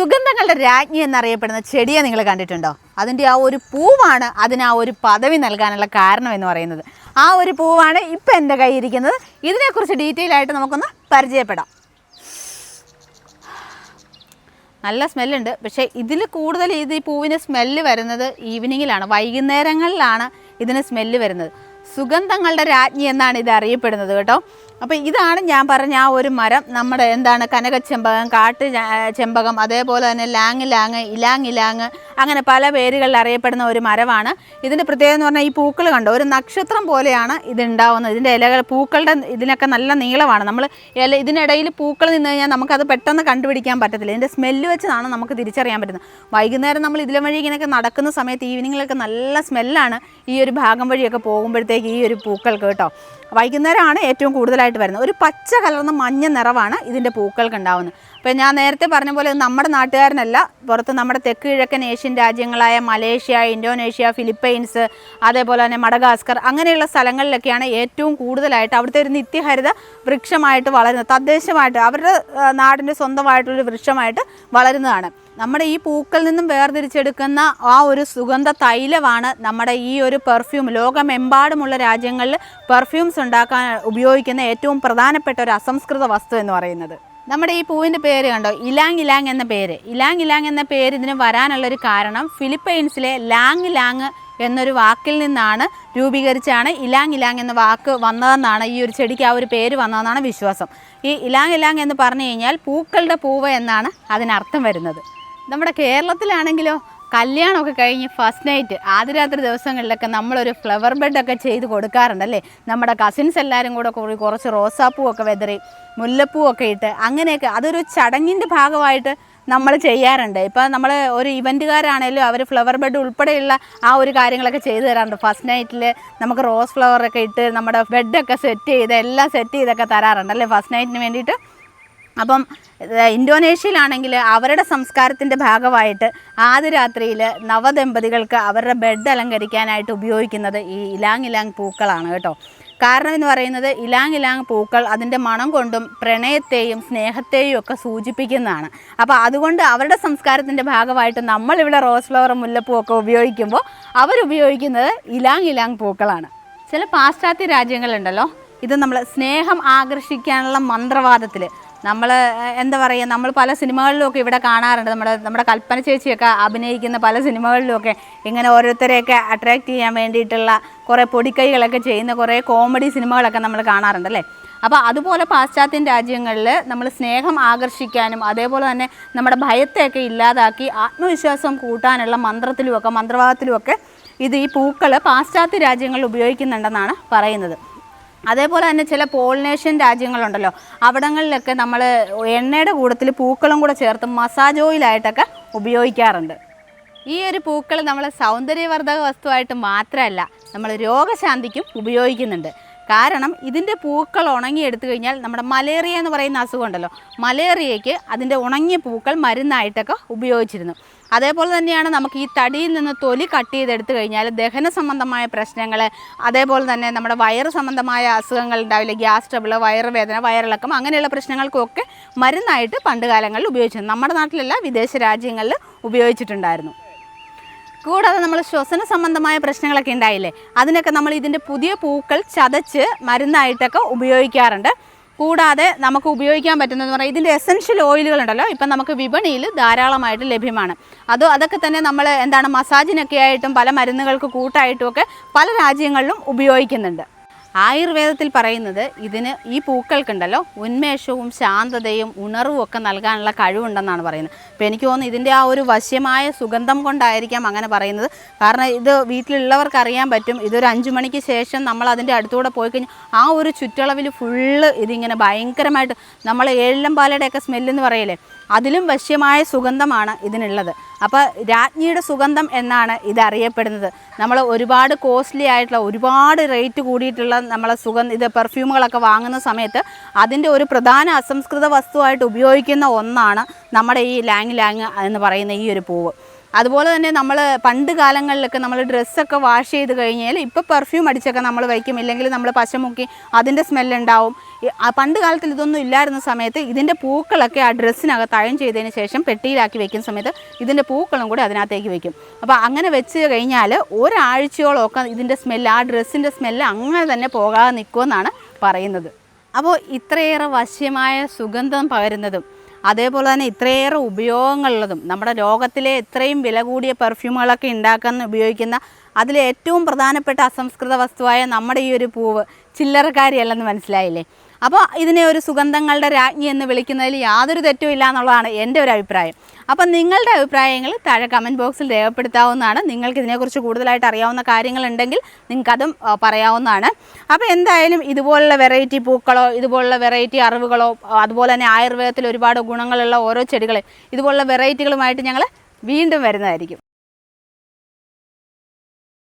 സുഗന്ധങ്ങളുടെ രാജ്ഞി എന്നറിയപ്പെടുന്ന ചെടിയെ നിങ്ങൾ കണ്ടിട്ടുണ്ടോ? അതിന്റെ ആ ഒരു പൂവാണ് അതിന് ആ ഒരു പദവി നൽകാനുള്ള കാരണം എന്ന് പറയുന്നത്. ആ ഒരു പൂവാണ് ഇപ്പം എന്റെ കയ്യിൽ ഇരിക്കുന്നത്. ഇതിനെക്കുറിച്ച് ഡീറ്റെയിൽ ആയിട്ട് നമുക്കൊന്ന് പരിചയപ്പെടാം. നല്ല സ്മെല്ലുണ്ട്. പക്ഷേ ഇതിൽ കൂടുതൽ ഇത് ഈ പൂവിന് സ്മെല്ല് വരുന്നത് ഈവനിങ്ങിലാണ്. വൈകുന്നേരങ്ങളിലാണ് ഇതിന് സ്മെല്ല് വരുന്നത്. സുഗന്ധങ്ങളുടെ രാജ്ഞി എന്നാണ് ഇത് അറിയപ്പെടുന്നത് കേട്ടോ. അപ്പോൾ ഇതാണ് ഞാൻ പറഞ്ഞ ആ ഒരു മരം. നമ്മുടെ എന്താണ് കനകച്ചെമ്പകം കാട്ട് ചെമ്പകം അതേപോലെ തന്നെ ലാങ് ലാങ് ഇലാങ് ഇലാങ് അങ്ങനെ പല പേരുകളിൽ അറിയപ്പെടുന്ന ഒരു മരമാണ്. ഇതിന്റെ പ്രത്യേകത എന്ന് പറഞ്ഞാൽ ഈ പൂക്കൾ കണ്ടോ? ഒരു നക്ഷത്രം പോലെയാണ് ഇത് ഉണ്ടാവുന്നത്. ഇതിന്റെ ഇലകൾ പൂക്കളുടെ ഇതിനൊക്കെ നല്ല നീളമാണ്. നമ്മൾ ഇല ഇതിനിടയിൽ പൂക്കൾ നിന്ന് കഴിഞ്ഞാൽ നമുക്കത് പെട്ടെന്ന് കണ്ടുപിടിക്കാൻ പറ്റത്തില്ല. ഇതിന്റെ സ്മെല്ല് വെച്ചതാണ് നമുക്ക് തിരിച്ചറിയാൻ പറ്റുന്നത്. വൈകുന്നേരം നമ്മൾ ഇതിലെ വഴി ഇങ്ങനെയൊക്കെ നടക്കുന്ന സമയത്ത് ഈവനിങ്ങിലൊക്കെ നല്ല സ്മെല്ലാണ് ഈ ഒരു ഭാഗം വഴിയൊക്കെ പോകുമ്പോഴത്തേക്ക് ഈ ഒരു പൂക്കൾക്ക് കേട്ടോ. വൈകുന്നേരമാണ് ഏറ്റവും കൂടുതലായിട്ട് വരുന്നത്. ഒരു പച്ച കലർന്ന മഞ്ഞ നിറവാണ് ഇതിന്റെ പൂക്കൾക്ക് ഉണ്ടാവുന്നത്. അപ്പോൾ ഞാൻ നേരത്തെ പറഞ്ഞ പോലെ നമ്മുടെ നാട്ടുകാരനല്ല. പുറത്ത് നമ്മുടെ തെക്ക് കിഴക്കൻ ഏഷ്യൻ രാജ്യങ്ങളായ മലേഷ്യ ഇന്തോനേഷ്യ ഫിലിപ്പൈൻസ് അതേപോലെ തന്നെ മഡഗാസ്കർ അങ്ങനെയുള്ള സ്ഥലങ്ങളിലൊക്കെയാണ് ഏറ്റവും കൂടുതലായിട്ട് അവിടുത്തെ ഒരു നിത്യഹരിത വൃക്ഷമായിട്ട് വളരുന്നത്. തദ്ദേശമായിട്ട് അവരുടെ നാടിന്റെ സ്വന്തമായിട്ടുള്ളൊരു വൃക്ഷമായിട്ട് വളരുന്നതാണ്. നമ്മുടെ ഈ പൂക്കളിൽ നിന്നും വേർതിരിച്ചെടുക്കുന്ന ആ ഒരു സുഗന്ധ തൈലമാണ് നമ്മുടെ ഈ ഒരു പെർഫ്യൂം ലോകമെമ്പാടുമുള്ള രാജ്യങ്ങളിൽ പെർഫ്യൂംസ് ഉണ്ടാക്കാൻ ഉപയോഗിക്കുന്ന ഏറ്റവും പ്രധാനപ്പെട്ട ഒരു അസംസ്കൃത വസ്തു എന്ന് പറയുന്നത്. നമ്മുടെ ഈ പൂവിന്റെ പേര് കണ്ടോ? ഇലാങ് ഇലാങ് എന്ന പേര്. ഇലാങ് ഇലാങ് എന്ന പേര് ഇതിന് വരാനുള്ളൊരു കാരണം ഫിലിപ്പൈൻസിലെ ലാങ് ലാങ് എന്നൊരു വാക്കിൽ നിന്നാണ് രൂപീകരിച്ചാണ് ഇലാങ് ഇലാങ് എന്ന വാക്ക് വന്നതെന്നാണ് ഈ ഒരു ചെടിക്ക് ആ ഒരു പേര് വന്നതെന്നാണ് വിശ്വാസം. ഈ ഇലാങ് ഇലാങ് എന്ന് പറഞ്ഞു കഴിഞ്ഞാൽ പൂക്കളുടെ പൂവ് എന്നാണ് അതിനർത്ഥം വരുന്നത്. നമ്മുടെ കേരളത്തിലാണെങ്കിലോ കല്യാണമൊക്കെ കഴിഞ്ഞ് ഫസ്റ്റ് നൈറ്റ് ആദ്യരാത്രി ദിവസങ്ങളിലൊക്കെ നമ്മളൊരു ഫ്ലവർ ബെഡൊക്കെ ചെയ്ത് കൊടുക്കാറുണ്ടല്ലേ? നമ്മുടെ കസിൻസ് എല്ലാവരും കൂടെ കൂടി കുറച്ച് റോസാപ്പൂവൊക്കെ വെതറി മുല്ലപ്പൂവൊക്കെ ഇട്ട് അങ്ങനെയൊക്കെ അതൊരു ചടങ്ങിന്റെ ഭാഗമായിട്ട് നമ്മൾ ചെയ്യാറുണ്ട്. ഇപ്പോൾ നമ്മൾ ഒരു ഇവന്റുകാരാണേലും അവർ ഫ്ലവർ ബെഡ് ഉൾപ്പെടെയുള്ള ആ ഒരു കാര്യങ്ങളൊക്കെ ചെയ്തു തരാറുണ്ട്. ഫസ്റ്റ് നൈറ്റിൽ നമുക്ക് റോസ് ഫ്ലവറൊക്കെ ഇട്ട് നമ്മുടെ ബെഡൊക്കെ സെറ്റ് ചെയ്ത് എല്ലാം സെറ്റ് ചെയ്തൊക്കെ തരാറുണ്ട് അല്ലേ? ഫസ്റ്റ് നൈറ്റിന് വേണ്ടിയിട്ട് അപ്പം ഇൻഡോനേഷ്യയിലാണെങ്കിൽ അവരുടെ സംസ്കാരത്തിന്റെ ഭാഗമായിട്ട് ആദ്യ രാത്രിയിൽ നവദമ്പതികൾക്ക് അവരുടെ ബെഡ് അലങ്കരിക്കാനായിട്ട് ഉപയോഗിക്കുന്നത് ഈ ഇലാങ് ഇലാങ് പൂക്കളാണ് കേട്ടോ. കാരണം എന്ന് പറയുന്നത് ഇലാങ് ഇലാങ് പൂക്കൾ അതിന്റെ മണം കൊണ്ടും പ്രണയത്തെയും സ്നേഹത്തെയും ഒക്കെ സൂചിപ്പിക്കുന്നതാണ്. അപ്പോൾ അതുകൊണ്ട് അവരുടെ സംസ്കാരത്തിന്റെ ഭാഗമായിട്ട് നമ്മളിവിടെ റോസ് ഫ്ലവർ മുല്ലപ്പൂ ഒക്കെ ഉപയോഗിക്കുമ്പോൾ അവരുപയോഗിക്കുന്നത് ഇലാങ് ഇലാങ് പൂക്കളാണ്. ചില പാശ്ചാത്യ രാജ്യങ്ങളുണ്ടല്ലോ ഇത് നമ്മൾ സ്നേഹം ആകർഷിക്കാനുള്ള മന്ത്രവാദത്തിൽ നമ്മൾ എന്താ പറയുക നമ്മൾ പല സിനിമകളിലുമൊക്കെ ഇവിടെ കാണാറുണ്ട്. നമ്മുടെ നമ്മുടെ കൽപ്പന ചേച്ചിയൊക്കെ അഭിനയിക്കുന്ന പല സിനിമകളിലുമൊക്കെ ഇങ്ങനെ ഓരോരുത്തരെയൊക്കെ അട്രാക്റ്റ് ചെയ്യാൻ വേണ്ടിയിട്ടുള്ള കുറേ പൊടിക്കൈകളൊക്കെ ചെയ്യുന്ന കുറേ കോമഡി സിനിമകളൊക്കെ നമ്മൾ കാണാറുണ്ട് അല്ലേ? അപ്പോൾ അതുപോലെ പാശ്ചാത്യൻ രാജ്യങ്ങളിൽ നമ്മൾ സ്നേഹം ആകർഷിക്കാനും അതേപോലെ തന്നെ നമ്മുടെ ഭയത്തെയൊക്കെ ഇല്ലാതാക്കി ആത്മവിശ്വാസം കൂട്ടാനുള്ള മന്ത്രത്തിലുമൊക്കെ മന്ത്രവാദത്തിലുമൊക്കെ ഇത് ഈ പൂക്കൾ പാശ്ചാത്യ രാജ്യങ്ങളിൽ ഉപയോഗിക്കുന്നുണ്ടെന്നാണ് പറയുന്നത്. അതേപോലെ തന്നെ ചില പോളിനേഷ്യൻ രാജ്യങ്ങളുണ്ടല്ലോ. അവിടങ്ങളിലൊക്കെ നമ്മൾ എണ്ണയുടെ കൂടത്തിൽ പൂക്കളും കൂടെ ചേർത്ത് മസാജ് ഓയിലായിട്ടൊക്കെ ഉപയോഗിക്കാറുണ്ട്. ഈ ഒരു പൂക്കൾ നമ്മൾ സൗന്ദര്യവർദ്ധക വസ്തുവായിട്ട് മാത്രമല്ല നമ്മൾ രോഗശാന്തിക്കും ഉപയോഗിക്കുന്നുണ്ട്. കാരണം ഇതിന്റെ പൂക്കൾ ഉണങ്ങിയെടുത്തു കഴിഞ്ഞാൽ നമ്മുടെ മലേറിയ എന്ന് പറയുന്ന അസുഖം ഉണ്ടല്ലോ മലേറിയയ്ക്ക് അതിന്റെ ഉണങ്ങിയ പൂക്കൾ മരുന്നായിട്ടൊക്കെ ഉപയോഗിച്ചിരുന്നു. അതേപോലെ തന്നെയാണ് നമുക്ക് ഈ തടിയിൽ നിന്ന് തൊലി കട്ട് ചെയ്തെടുത്തു കഴിഞ്ഞാൽ ദഹന സംബന്ധമായ പ്രശ്നങ്ങൾ അതേപോലെ തന്നെ നമ്മുടെ വയറ് സംബന്ധമായ അസുഖങ്ങൾ ഉണ്ടാവില്ല ഗ്യാസ് ട്രബിൾ വയറുവേദന വയറിളക്കം അങ്ങനെയുള്ള പ്രശ്നങ്ങൾക്കൊക്കെ മരുന്നായിട്ട് പണ്ട് കാലങ്ങളിൽ ഉപയോഗിച്ചിരുന്നു. നമ്മുടെ നാട്ടിലല്ല വിദേശ രാജ്യങ്ങളിൽ ഉപയോഗിച്ചിട്ടുണ്ടായിരുന്നു. കൂടാതെ നമ്മൾ ശ്വസന സംബന്ധമായ പ്രശ്നങ്ങളൊക്കെ ഉണ്ടായില്ലേ? അതിനൊക്കെ നമ്മൾ ഇതിന്റെ പുതിയ പൂക്കൾ ചതച്ച് മരുന്നായിട്ടൊക്കെ ഉപയോഗിക്കാറുണ്ട്. കൂടാതെ നമുക്ക് ഉപയോഗിക്കാൻ പറ്റുന്നതെന്ന് പറഞ്ഞാൽ ഇതിന്റെ എസൻഷ്യൽ ഓയിലുകൾ ഉണ്ടല്ലോ ഇപ്പം നമുക്ക് വിപണിയിൽ ധാരാളമായിട്ട് ലഭ്യമാണ്. അത് അതൊക്കെ തന്നെ നമ്മൾ എന്താണ് മസാജിനൊക്കെ ആയിട്ടും പല മരുന്നുകൾക്ക് കൂട്ടായിട്ടും ഒക്കെ പല രാജ്യങ്ങളിലും ഉപയോഗിക്കുന്നുണ്ട്. ആയുർവേദത്തിൽ പറയുന്നത് ഇതിന് ഈ പൂക്കൾക്കുണ്ടല്ലോ ഉന്മേഷവും ശാന്തതയും ഉണർവും ഒക്കെ നൽകാനുള്ള കഴിവുണ്ടെന്നാണ് പറയുന്നത്. അപ്പോൾ എനിക്ക് തോന്നുന്നു ഇതിന്റെ ആ ഒരു വശ്യമായ സുഗന്ധം കൊണ്ടായിരിക്കാം അങ്ങനെ പറയുന്നത്. കാരണം ഇത് വീട്ടിലുള്ളവർക്ക് അറിയാൻ പറ്റും. ഇതൊരു അഞ്ചു മണിക്ക് ശേഷം നമ്മൾ അതിന്റെ അടുത്തൂടെ പോയി കഴിഞ്ഞാൽ ആ ഒരു ചുറ്റളവിൽ ഫുള്ള് ഇതിങ്ങനെ ഭയങ്കരമായിട്ട് നമ്മൾ ഏഴിലം പാലയുടെയൊക്കെ സ്മെല്ലെന്ന് പറയില്ലേ? അതിലും വശ്യമായ സുഗന്ധമാണ് ഇതിനുള്ളത്. അപ്പോൾ രാജ്ഞിയുടെ സുഗന്ധം എന്നാണ് ഇത് അറിയപ്പെടുന്നത് നമ്മൾ ഒരുപാട് കോസ്റ്റ്ലി ആയിട്ടുള്ള ഒരുപാട് റേറ്റ് കൂടിയിട്ടുള്ള നമ്മളെ സുഗന്ധ ഇത് പെർഫ്യൂമുകളൊക്കെ വാങ്ങുന്ന സമയത്ത് അതിന്റെ ഒരു പ്രധാന അസംസ്കൃത വസ്തുവായിട്ട് ഉപയോഗിക്കുന്ന ഒന്നാണ് നമ്മുടെ ഈ ലാങ് ലാങ് എന്ന് പറയുന്ന ഈ ഒരു പൂവ്. അതുപോലെ തന്നെ നമ്മൾ പണ്ട് കാലങ്ങളിലൊക്കെ നമ്മൾ ഡ്രസ്സൊക്കെ വാഷ് ചെയ്ത് കഴിഞ്ഞാൽ ഇപ്പോൾ പെർഫ്യൂം അടിച്ചൊക്കെ നമ്മൾ വയ്ക്കും. ഇല്ലെങ്കിൽ നമ്മൾ പശമുക്കി അതിന്റെ സ്മെല്ലുണ്ടാവും പണ്ട് കാലത്തിൽ ഇതൊന്നും ഇല്ലായിരുന്ന സമയത്ത് ഇതിന്റെ പൂക്കളൊക്കെ ആ ഡ്രസ്സിനകത്ത് അയൺ ചെയ്തതിന് ശേഷം പെട്ടിയിലാക്കി വെക്കുന്ന സമയത്ത് ഇതിന്റെ പൂക്കളും കൂടി അതിനകത്തേക്ക് വെക്കും അപ്പോൾ അങ്ങനെ വെച്ച് കഴിഞ്ഞാൽ ഒരാഴ്ചയോളമൊക്കെ ഇതിന്റെ സ്മെല്ല് ആ ഡ്രസ്സിന്റെ സ്മെല്ല് അങ്ങനെ തന്നെ പോകാതെ നിൽക്കുമെന്നാണ് പറയുന്നത്. അപ്പോൾ ഇത്രയേറെ വശ്യമായ സുഗന്ധം പകരുന്നതും അതേപോലെ തന്നെ ഇത്രയേറെ ഉപയോഗങ്ങളുള്ളതും നമ്മുടെ ലോകത്തിലെ ഇത്രയും വില കൂടിയ പെർഫ്യൂമുകളൊക്കെ ഉണ്ടാക്കാൻ ഉപയോഗിക്കുന്ന അതിൽ ഏറ്റവും പ്രധാനപ്പെട്ട അസംസ്കൃത വസ്തുവായ നമ്മുടെ ഈ ഒരു പൂവ് ചില്ലറക്കാരിയല്ലെന്ന് മനസ്സിലായില്ലേ? അപ്പോൾ ഇതിനെ ഒരു സുഗന്ധങ്ങളുടെ രാജ്ഞി എന്ന് വിളിക്കുന്നതിൽ യാതൊരു തെറ്റും ഇല്ല എന്നുള്ളതാണ് എന്റെ ഒരു അഭിപ്രായം. അപ്പം നിങ്ങളുടെ അഭിപ്രായങ്ങൾ താഴെ കമന്റ് ബോക്സിൽ രേഖപ്പെടുത്താവുന്നതാണ്. നിങ്ങൾക്ക് ഇതിനെക്കുറിച്ച് കൂടുതലായിട്ട് അറിയാവുന്ന കാര്യങ്ങളുണ്ടെങ്കിൽ നിങ്ങൾക്കതും പറയാവുന്നതാണ്. അപ്പോൾ എന്തായാലും ഇതുപോലുള്ള വെറൈറ്റി പൂക്കളോ ഇതുപോലുള്ള വെറൈറ്റി അറിവുകളോ അതുപോലെ തന്നെ ആയുർവേദത്തിൽ ഒരുപാട് ഗുണങ്ങളുള്ള ഓരോ ചെടികൾ ഇതുപോലുള്ള വെറൈറ്റികളുമായിട്ട് ഞങ്ങൾ വീണ്ടും വരുന്നതായിരിക്കും.